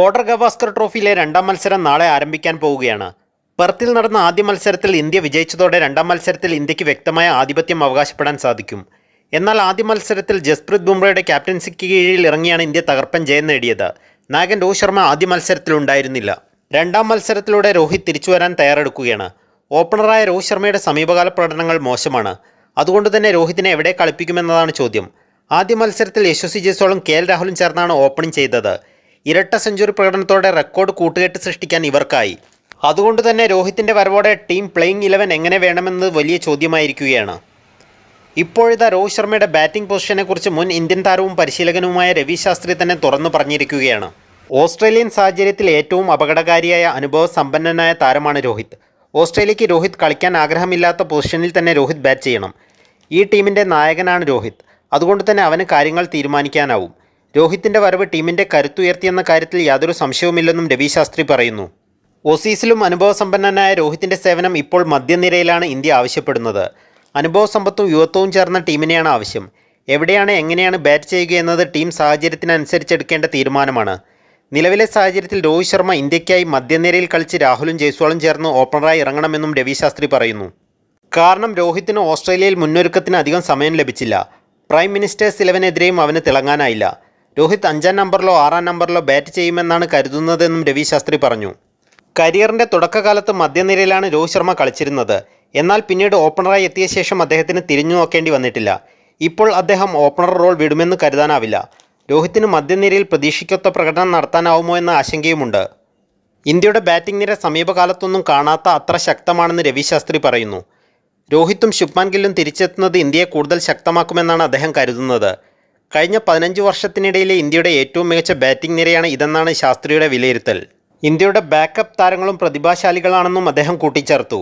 Border Gavaskar ട്രോഫിയിലെ രണ്ടാം മത്സരം നാളെ ആരംഭിക്കാൻ പോവുകയാണ്. പെർത്തിൽ നടന്ന ആദ്യ മത്സരത്തിൽ ഇന്ത്യ വിജയിച്ചതോടെ രണ്ടാം മത്സരത്തിൽ ഇന്ത്യയ്ക്ക് വ്യക്തമായ ആധിപത്യം അവകാശപ്പെടാൻ സാധിക്കും. എന്നാൽ ആദ്യ മത്സരത്തിൽ ജസ്പ്രീത് ബുംറയുടെ ക്യാപ്റ്റൻസിക്ക് കീഴിൽ ഇറങ്ങിയാണ് ഇന്ത്യ തകർപ്പൻ ജയം നേടിയത്. നായകൻ രോഹിത് ശർമ്മ ആദ്യ മത്സരത്തിൽ ഉണ്ടായിരുന്നില്ല. രണ്ടാം മത്സരത്തിലൂടെ രോഹിത് തിരിച്ചു വരാൻ തയ്യാറെടുക്കുകയാണ്. ഓപ്പണറായ രോഹിത് ശർമ്മയുടെ സമീപകാല പ്രകടനങ്ങൾ മോശമാണ്. അതുകൊണ്ട് തന്നെ രോഹിത്തിനെ എവിടെ കളിപ്പിക്കുമെന്നതാണ് ചോദ്യം. ആദ്യ മത്സരത്തിൽ യശസ്വി ജയ്സോളും കെ എൽ രാഹുലും ചേർന്നാണ് ഓപ്പണിംഗ് ചെയ്തത്. ഇരട്ട സെഞ്ചുറി പ്രകടനത്തോടെ റെക്കോർഡ് കൂട്ടുകെട്ട് സൃഷ്ടിക്കാൻ ഇവർക്കായി. അതുകൊണ്ട് തന്നെ രോഹിത്തിന്റെ വരവോടെ ടീം പ്ലേയിങ് ഇലവൻ എങ്ങനെ വേണമെന്നത് വലിയ ചോദ്യമായിരിക്കുകയാണ്. ഇപ്പോഴത്തെ രോഹിത് ശർമ്മയുടെ ബാറ്റിംഗ് പൊസിഷനെക്കുറിച്ച് മുൻ ഇന്ത്യൻ താരവും പരിശീലകനുമായ രവി ശാസ്ത്രി തന്നെ തുറന്നു പറഞ്ഞിരിക്കുകയാണ്. ഓസ്ട്രേലിയൻ സാഹചര്യത്തിൽ ഏറ്റവും അപകടകാരിയായ അനുഭവ സമ്പന്നനായ താരമാണ് രോഹിത്. ഓസ്ട്രേലിയയ്ക്ക് രോഹിത് കളിക്കാൻ ആഗ്രഹമില്ലാത്ത പൊസിഷനിൽ തന്നെ രോഹിത് ബാറ്റ് ചെയ്യണം. ഈ ടീമിന്റെ നായകനാണ് രോഹിത്. അതുകൊണ്ട് തന്നെ അവന് കാര്യങ്ങൾ തീരുമാനിക്കാനാവും. രോഹിത്തിന്റെ വരവ് ടീമിന്റെ കരുത്തുയർത്തിയെന്ന കാര്യത്തിൽ യാതൊരു സംശയവുമില്ലെന്നും രവി ശാസ്ത്രി പറയുന്നു. ഓസീസിലും അനുഭവസമ്പന്നനായ രോഹിത്തിന്റെ സേവനം ഇപ്പോൾ മധ്യനിരയിലാണ് ഇന്ത്യ ആവശ്യപ്പെടുന്നത്. അനുഭവസമ്പത്തും യുവത്വവും ചേർന്ന ടീമിനെയാണ് ആവശ്യം. എവിടെയാണ് എങ്ങനെയാണ് ബാറ്റ് ചെയ്യുക എന്നത് ടീം സാഹചര്യത്തിനനുസരിച്ച് എടുക്കേണ്ട തീരുമാനമാണ്. നിലവിലെ സാഹചര്യത്തിൽ രോഹിത് ശർമ്മ ഇന്ത്യയ്ക്കായി മധ്യനിരയിൽ കളിച്ച് രാഹുലും ജയ്സ്വാളും ചേർന്ന് ഓപ്പണറായി ഇറങ്ങണമെന്നും രവി ശാസ്ത്രി പറയുന്നു. കാരണം രോഹിത്തിന് ഓസ്ട്രേലിയയിൽ മുന്നൊരുക്കത്തിന് അധികം സമയം ലഭിച്ചില്ല. പ്രൈം മിനിസ്റ്റേഴ്സ് ഇലവനെതിരെയും അവന് തിളങ്ങാനായില്ല. രോഹിത് അഞ്ചാം നമ്പറിലോ ആറാം നമ്പറിലോ ബാറ്റ് ചെയ്യുമെന്നാണ് കരുതുന്നതെന്നും രവി ശാസ്ത്രി പറഞ്ഞു. കരിയറിന്റെ തുടക്കകാലത്ത് മധ്യനിരയിലാണ് രോഹിത് ശർമ്മ കളിച്ചിരുന്നത്. എന്നാൽ പിന്നീട് ഓപ്പണറായി എത്തിയ ശേഷം അദ്ദേഹത്തിന് തിരിഞ്ഞു നോക്കേണ്ടി വന്നിട്ടില്ല. ഇപ്പോൾ അദ്ദേഹം ഓപ്പണർ റോൾ വിടുമെന്ന് കരുതാനാവില്ല. രോഹിത്തിന് മധ്യനിരയിൽ പ്രതീക്ഷിക്കൊത്ത പ്രകടനം നടത്താനാവുമോ എന്ന ആശങ്കയുമുണ്ട്. ഇന്ത്യയുടെ ബാറ്റിംഗ് നിര സമീപകാലത്തൊന്നും കാണാത്ത അത്ര ശക്തമാണെന്ന് രവി ശാസ്ത്രി പറയുന്നു. രോഹിത്തും ശുഭ്മാൻ ഗില്ലും തിരിച്ചെത്തുന്നത് ഇന്ത്യയെ കൂടുതൽ ശക്തമാക്കുമെന്നാണ് അദ്ദേഹം കരുതുന്നത്. കഴിഞ്ഞ പതിനഞ്ച് വർഷത്തിനിടയിലെ ഇന്ത്യയുടെ ഏറ്റവും മികച്ച ബാറ്റിംഗ് നിരയാണ് ഇതെന്നാണ് ശാസ്ത്രിയുടെ വിലയിരുത്തൽ. ഇന്ത്യയുടെ ബാക്കപ്പ് താരങ്ങളും പ്രതിഭാശാലികളാണെന്നും അദ്ദേഹം കൂട്ടിച്ചേർത്തു.